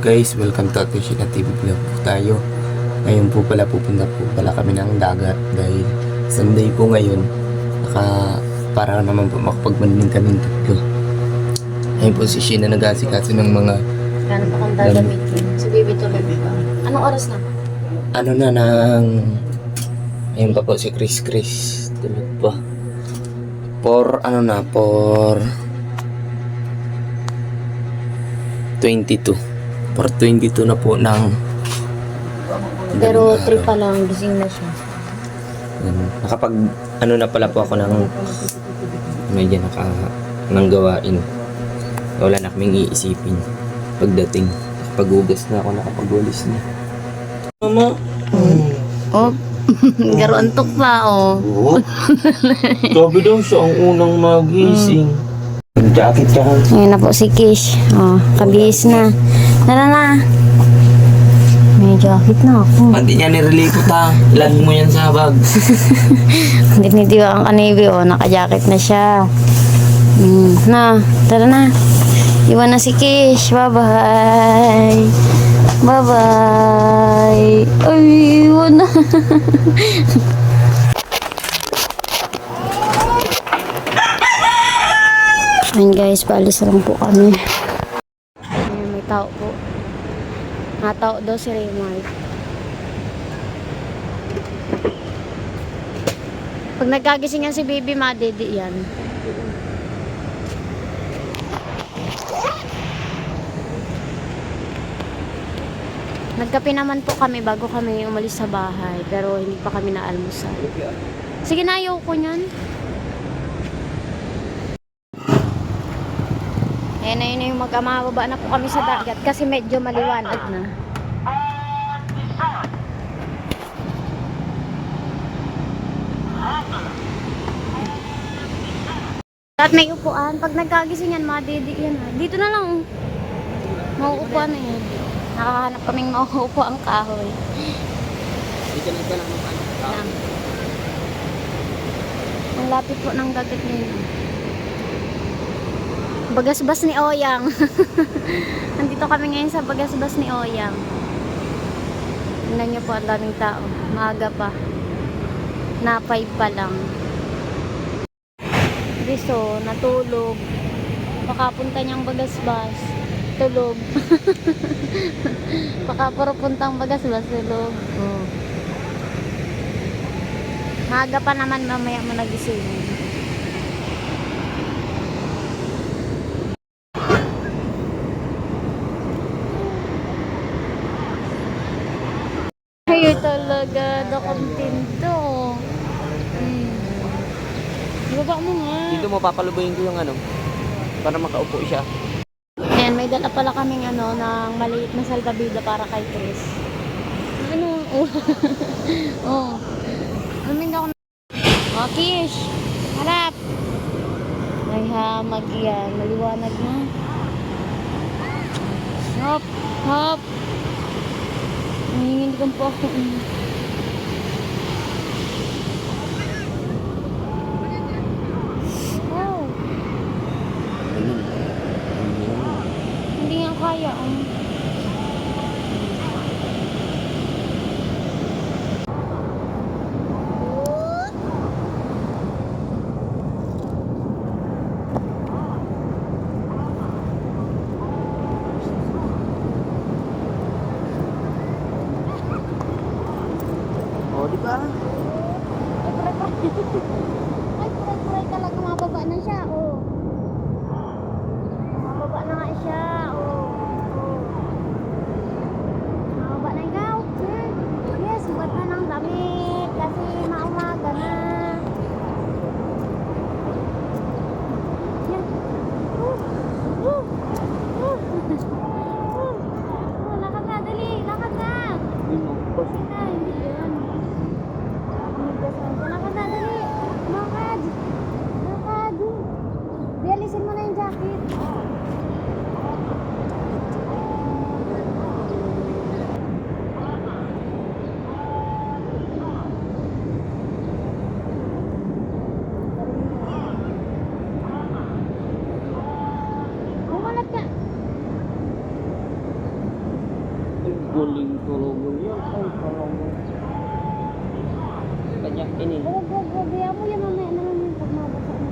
guys, welcome to Atushina TV vlog po tayo. Ngayon po pala pupunta po pala kami ng dagat dahil Sunday po ngayon. Naka, para naman po makapagmanding kami tatlo. Ngayon po si Sheena nag-asikaso ng mga Kano pa kung dadamitin? Si baby tulog pa. Anong oras na? ano na ng... Ayun pa po si Chris Chris. Tulog pa. For ano na, for... 22. For 22 na po ng... Pero Daling 3 araw. pa lang, gising na siya. Yan. Nakapag, ano na pala po ako ng, medyo naka, ng gawain. Wala na kaming iisipin pagdating. Nakapaghugas na ako, nakapagwalis na. Mama. Oh, garo antok pa, oh. Oo. Sabi daw siya ang unang magising. Jacket ka ha. Ngayon na po si Kish. Oh, kabihis na. Tara na. May jacket na ako. Hindi niya nirelipot ha. Ilagay mo yan sa bag. Definitibo ang kanibi, oh. Naka-jacket na siya. Hmm. Na, tara na. Iwan na si Kish. Bye-bye. Bye-bye. Ay, iwan na. Ayun guys, paalis lang po kami. Tao po. Natao daw si Raymond. Pag nagkagising yan si baby, madede yan. Nagkape naman po kami bago kami umalis sa bahay. Pero hindi pa kami naalmusal. Sige na, ayaw ko niyan. Ayan na yun na yung mag-ama. Baba na po kami sa dagat kasi medyo maliwanag na. At may upuan. Pag nagkagising yan, madidi yan. ha. Dito na lang. Mauupuan na yan. Nakakahanap kaming mauupo ang kahoy. Lang. Ang lapit po ng dagat ngayon. Bagasbas ni Oyang. Nandito kami ngayon sa bagasbas ni Oyang. Tingnan niyo po ang daming tao. Maaga pa. Napay pa lang. Riso, natulog. Pakapunta niyang bagasbas. Tulog. Pakapuro puntang bagasbas, tulog. Oh. Maaga pa naman mamaya mo nagising. Ay, talaga, nakontento. Hmm. Ibaba mo nga. Dito mo papalubuyin ko yung ano. Para makaupo siya. Ayan, may dala pala kaming ano, ng maliit na salbabida para kay Chris. Ano? Oh. oh. Amin ako na. Oh, Kish. Harap. Ay, hamag yan. Maliwanag na. Hop. Hop. Kang po ako. Wow. Hindi nga kaya. Oh. O, di ba? Ay, puray-puray. Ay, puray-puray talaga. Mababa na siya, oh. Mababa na nga siya, oh. oh. Mababa na ikaw. Hmm. Yes, buhat na ng damit. Kasi maumaga na. Yan. Uh, uh, uh. Uh. Oh, lakad na, dali. Lakad na. Hindi na, hindi yan. Lakad na, dali. Lakad. Lakad. Tulog mo yun. Ay, mo. Kanya, ini. Huwag. Kaya mo yan mamaya naman yung pagmabasa mo.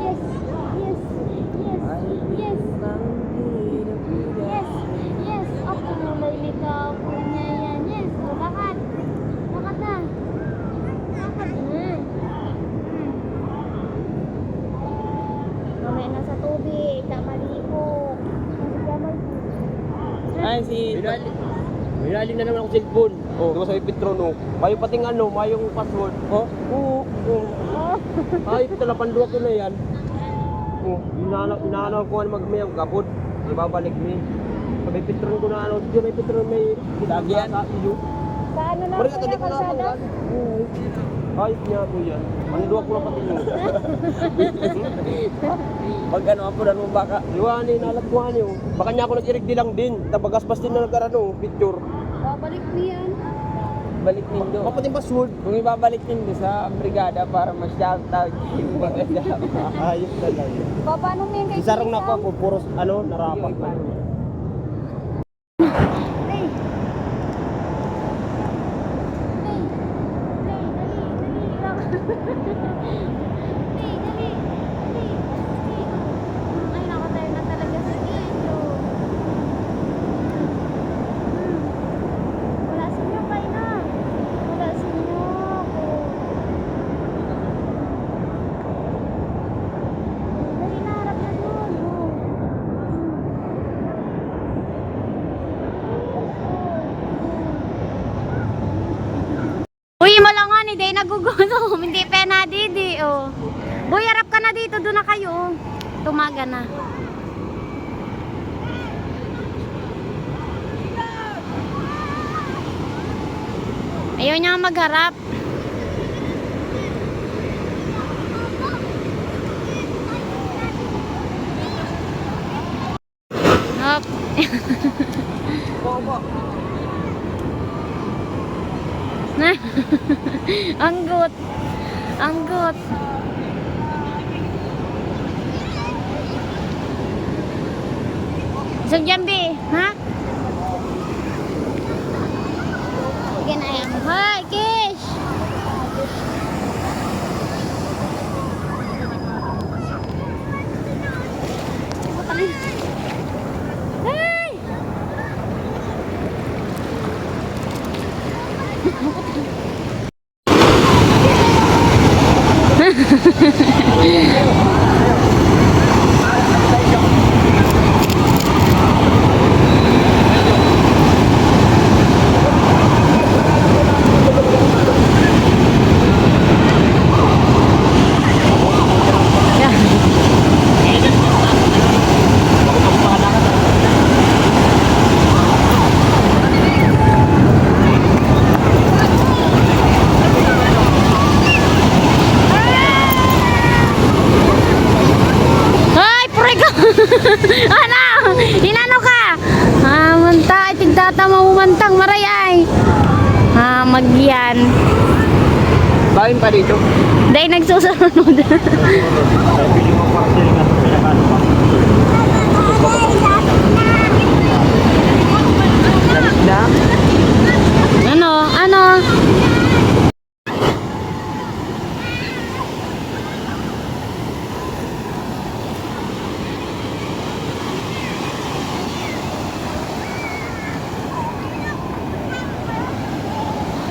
Yes, yes, yes, yes. Yes, yes. Ako mulay likaw po niya yan. Yes, o lakad. Lakad na. Lakad. Hmm. Hmm. Mamaya na sa tubig. Tamaligo. Ay, si... Minalim na naman ako cellphone. Oh. Diba sa Petron, oh. Mayo pating ano, mayong password. Oh, oo, oo. Ay, talapanduwa ko na yan. Oh, inaano, inaano ko ano magmayang kapod. Ibabalik ni. Sabi Petron ko na ano, di may Petron may gilagyan sa iyo. Paano lang Mari ka kaya tadi ko na. Oo. Ayos niya po yan. Panduwa ko na pati mo. Pag ano ako na nung baka. Iwani, nalagkuhan niyo. Baka niya ako nag-irig lang din. Tabagaspas din na nagkarano, picture. Babalik mo yan. balik nindo. Mapating password. Kung ibabalik nindo sa brigada para ma-shout out yung brigada. Ayos na lang. Pa- Paano mo yan kay Isarong na ako, puros ano, narapak pa. Hey. Hey. Hey, dali, dali lang. Hey, dali. Dali. Hey. Ay, nakatayo na talaga sa ilo. Hmm. Wala sa inyo, kayo na. Wala sa inyo. Dali na, harap na dun. Oh. Uy, malangan, hindi nagugutom. Hindi pena, didi, oh. Boy, harap ka na dito. Doon na kayo. Tumaga na. Ayaw niya magharap. Anggot. Anggot. Isang jambi, ha? Sige na yan. Hey! Bahin pa dito. Dahil nagsusunod. Na? ano? Ano?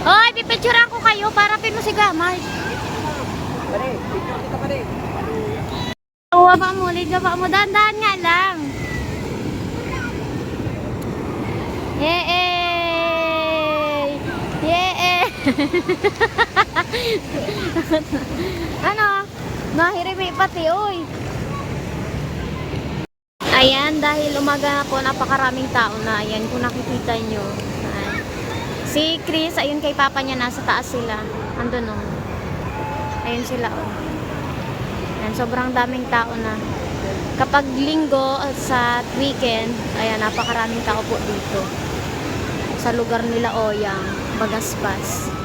Hoy, pipicturean ko kayo para pinusigaman. Pare, picture kita pare. Uwa pa mo, liga pa mo. Dahan-dahan nga lang. Yay! Yay! ano? Nahirimi pati, oy. Ayan, dahil umaga po, napakaraming tao na. Ayan, kung nakikita nyo. Si Chris, ayun kay papa niya, nasa taas sila. Andun, oh. Ayun sila, oh. Ayan, sobrang daming tao na. Kapag linggo at sa weekend, ayan, napakaraming tao po dito. Sa lugar nila Oyang, Bagaspas.